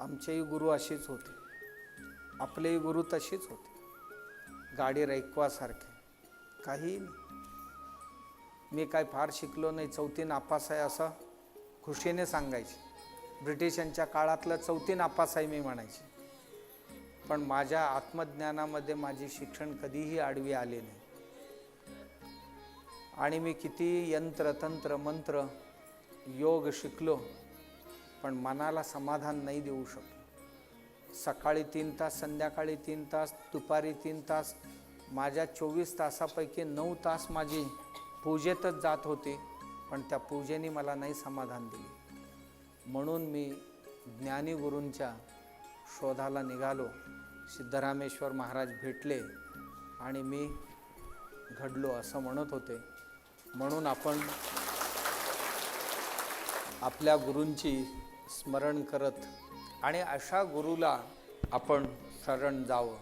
आमचेही गुरु असेच होते. आपलेही गुरु तसेच होते. गाडी रैकवासारखे. काही मी काय फार शिकलो नाही. चौथी नापास आहे असं खुशीने सांगायचे. ब्रिटिशांच्या काळातलं चौथी नापास आहे मी म्हणायचे. पण माझ्या आत्मज्ञानामध्ये माझे शिक्षण कधीही आडवी आले नाही. आणि मी किती यंत्र तंत्र मंत्र योग शिकलो. पण मनाला समाधान नाही देऊ शकलो. सकाळी तीन तास संध्याकाळी तीन तास दुपारी तीन तास माझ्या चोवीस तासापैकी नऊ तास माझी पूजेतच जात होती पण त्या पूजेने मला नाही समाधान दिले. म्हणून मी ज्ञानी गुरूंच्या शोधाला निघालो. सिद्धरामेश्वर महाराज भेटले आणि मी घडलो असं म्हणत होते. म्हणून आपण आपल्या गुरूंची स्मरण करत आणि अशा गुरुला आपण शरण जावं.